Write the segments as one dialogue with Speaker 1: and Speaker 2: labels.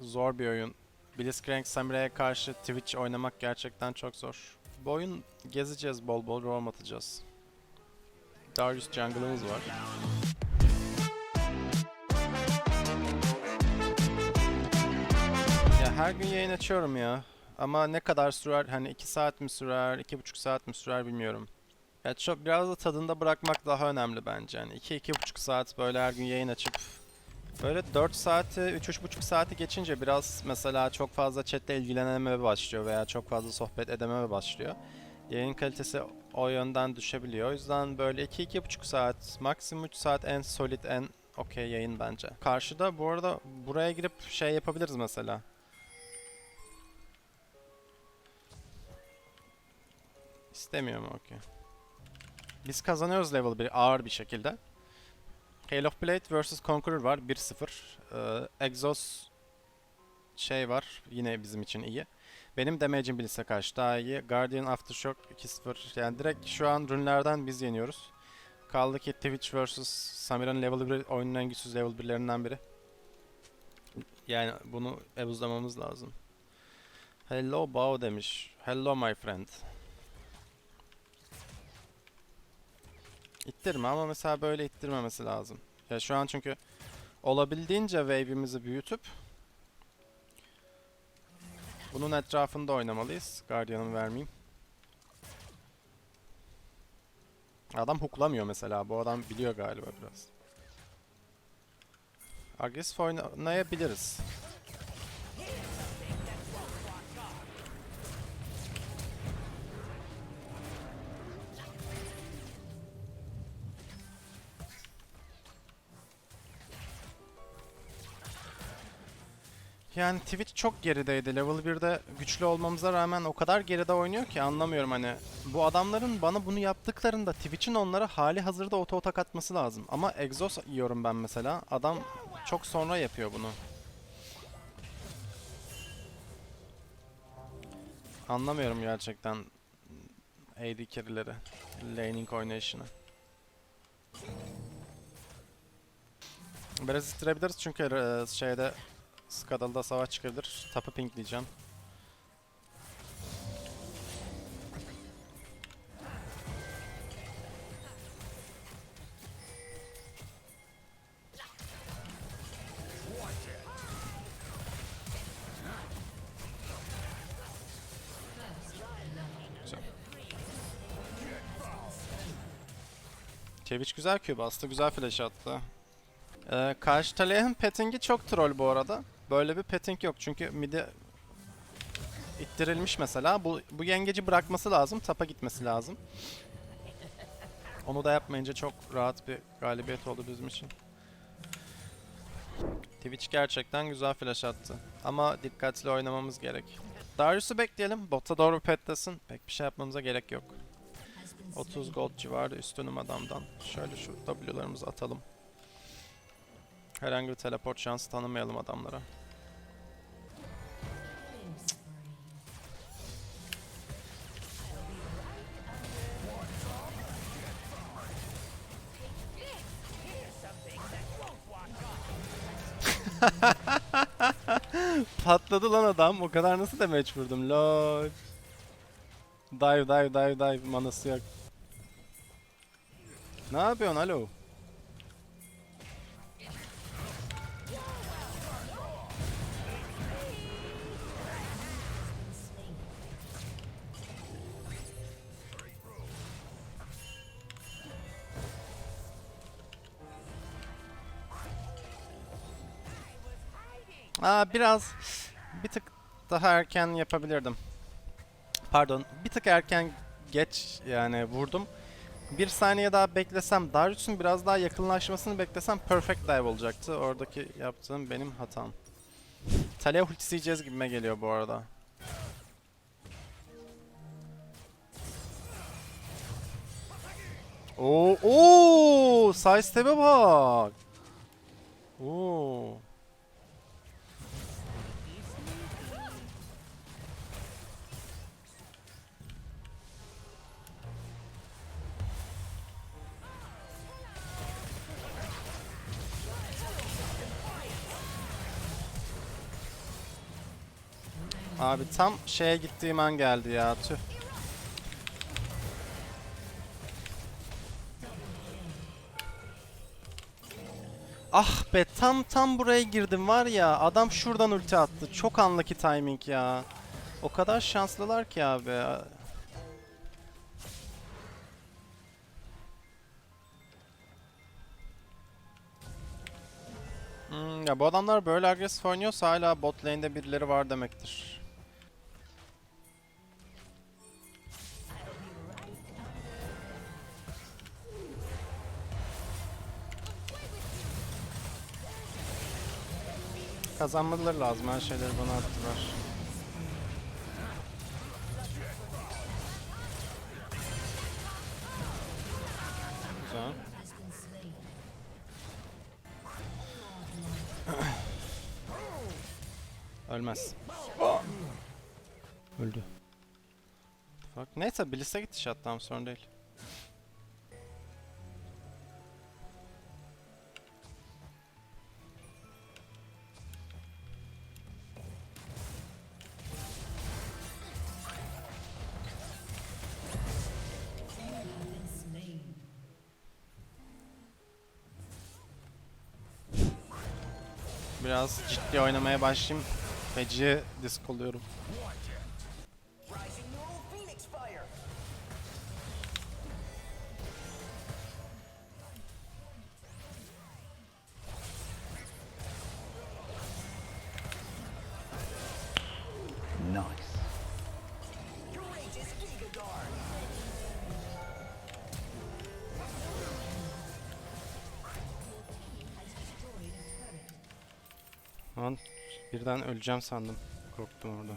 Speaker 1: zor bir oyun. Blitzcrank Samurai'ye karşı Twitch oynamak gerçekten çok zor. Bu oyun gezeceğiz bol bol roam atacağız. Darius jungle'ımız var. Ya her gün yayın açıyorum ya. Ama ne kadar sürer hani 2 saat mi sürer, 2,5 saat mi sürer bilmiyorum. Ya çok biraz da tadında bırakmak daha önemli bence. Yani 2-2,5 saat böyle her gün yayın açıp böyle 4 saati, 3-3,5 saati geçince biraz mesela çok fazla chatle ilgilenememe başlıyor veya çok fazla sohbet edememe başlıyor. Yayın kalitesi o yönden düşebiliyor. O yüzden böyle 2-2,5 saat, maksimum 3 saat en solid, en okey yayın bence. Karşıda bu arada buraya girip şey yapabiliriz mesela. İstemiyor mu? Okey. Biz kazanıyoruz level 1 ağır bir şekilde. Hail of Blade vs Conqueror var 1-0. Ee, Exos şey var yine bizim için iyi. Benim damage'im Blitz'e karşı daha iyi. Guardian Aftershock 2-0. Yani direkt şu an runlerden biz yeniyoruz. Kaldı ki Twitch vs Samira'nın level 1 oyunun en güçsüz level 1'lerinden biri. Yani bunu ebuzlamamız lazım. Hello Bao demiş. Hello my friend. İttirme ama mesela böyle ittirmemesi lazım. Ya şu an çünkü olabildiğince wave'imizi büyütüp bunun etrafında oynamalıyız. Guardian'ımı vermeyeyim. Adam hooklamıyor mesela. Bu adam biliyor galiba biraz. Agresif oynayabiliriz. Yani Twitch çok gerideydi. Level 1'de güçlü olmamıza rağmen o kadar geride oynuyor ki anlamıyorum hani. Bu adamların bana bunu yaptıklarında Twitch'in onlara hali hazırda auto atak atması lazım. Ama Exos yiyorum ben mesela. Adam çok sonra yapıyor bunu. Anlamıyorum gerçekten AD carry'leri, laning oynayışını. Biraz ittirebiliriz çünkü e, şeyde Skadal'da savaş çıkabilir. Tapı pinkleyeceğim. Güzel. Twitch güzel Q bastı, güzel flash attı. Ee, karşı Talih'in pettingi çok troll bu arada. Böyle bir petting yok çünkü midi ittirilmiş mesela. Bu, bu yengeci bırakması lazım, tapa gitmesi lazım. Onu da yapmayınca çok rahat bir galibiyet oldu bizim için. Twitch gerçekten güzel flash attı. Ama dikkatli oynamamız gerek. Darius'u bekleyelim. Bota doğru petlesin. Pek bir şey yapmamıza gerek yok. 30 gold civarı üstünüm adamdan. Şöyle şu W'larımızı atalım. Herhangi bir teleport şansı tanımayalım adamlara. Patladı lan adam. O kadar nasıl damage vurdum? Lol. Dive dive dive dive. Manası yok. Ne yapıyorsun alo? Aa biraz bir tık daha erken yapabilirdim. Pardon, bir tık erken geç yani vurdum. Bir saniye daha beklesem, Darius'un biraz daha yakınlaşmasını beklesem perfect dive olacaktı. Oradaki yaptığım benim hatam. Talia ultisi yiyeceğiz gibime geliyor bu arada. Oo, oo, side step'e bak. Oo. Abi tam şeye gittiğim an geldi ya tüh. Ah be tam tam buraya girdim var ya adam şuradan ulti attı. Çok anlaki timing ya. O kadar şanslılar ki abi. Hmm, ya bu adamlar böyle agresif oynuyorsa hala bot lane'de birileri var demektir. Kazanmaları lazım. Her şeyleri bana attılar. Güzel. Ölmez. Öldü. Fuck. Neyse Bliss'e gitti shutdown sorun değil. Biraz ciddi oynamaya başlayayım. Feci disk oluyorum. Lan birden öleceğim sandım. Korktum orada.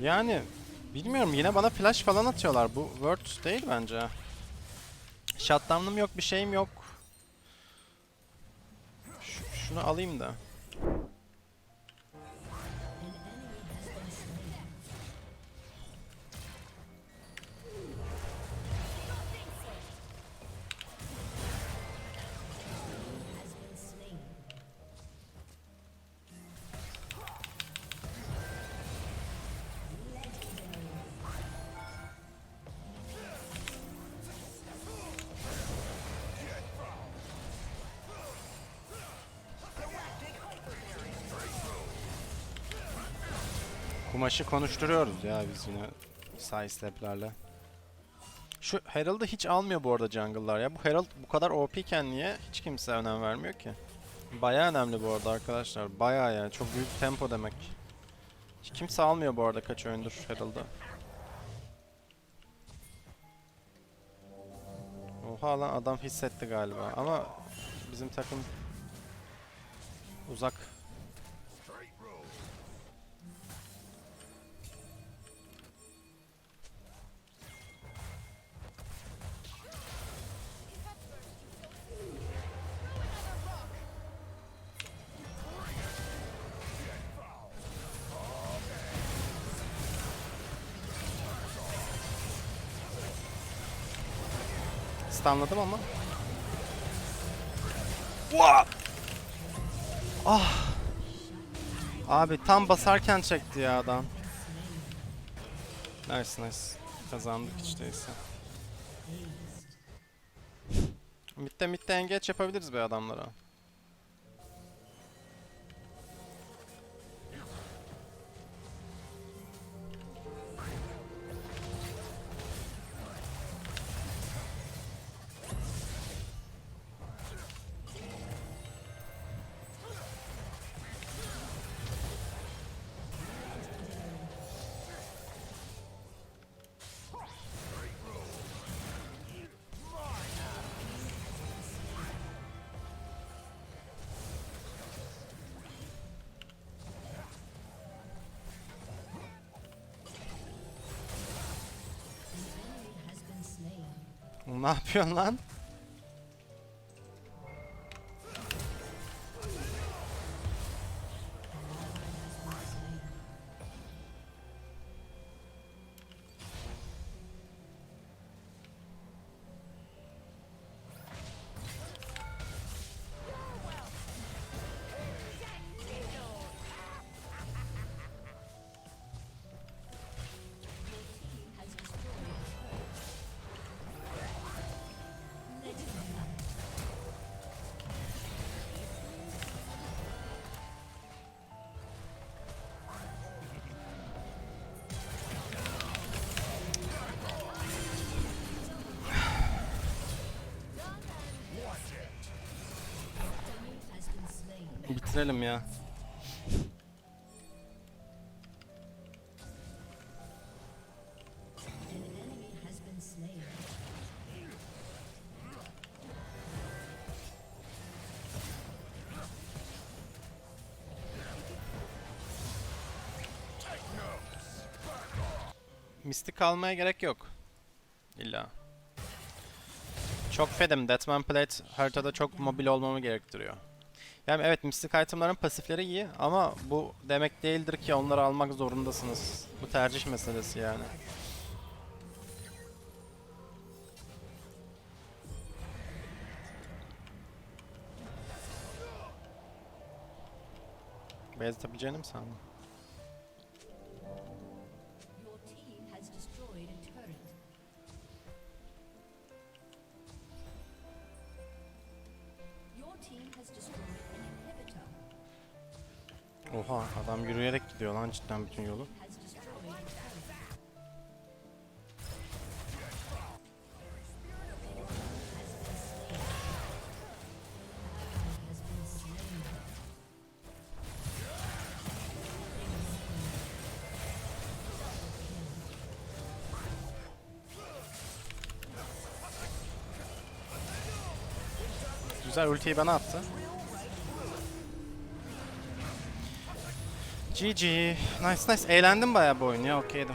Speaker 1: Yani bilmiyorum yine bana flash falan atıyorlar. Bu word değil bence. Shutdown'um yok, bir şeyim yok. Ş- şunu alayım da. Kumaşı konuşturuyoruz ya biz yine side step'lerle. Şu Herald'ı hiç almıyor bu arada jungle'lar ya. Bu Herald bu kadar OP iken niye hiç kimse önem vermiyor ki? Baya önemli bu arada arkadaşlar. Baya yani çok büyük tempo demek. Hiç kimse almıyor bu arada kaç oyundur Herald'ı. Oha lan adam hissetti galiba ama bizim takım uzak. Stunladım ama. Ah. Abi tam basarken çekti ya adam. Nice nice. Kazandık hiç değilse. Mid'de mid'de engage yapabiliriz be adamlara. Ne yapıyorsun lan? Bitirelim ya. Mistik almaya gerek yok. İlla. Çok fedim. Deathman Plate haritada çok mobil olmamı gerektiriyor. Yani evet Mystic itemların pasifleri iyi ama bu demek değildir ki onları almak zorundasınız. Bu tercih meselesi yani. Beyaz atabileceğini mi sandın? Cidden bütün yolu. Güzel ultiyi bana attı. GG. Nice nice. Eğlendim bayağı bu oyun ya okeydi.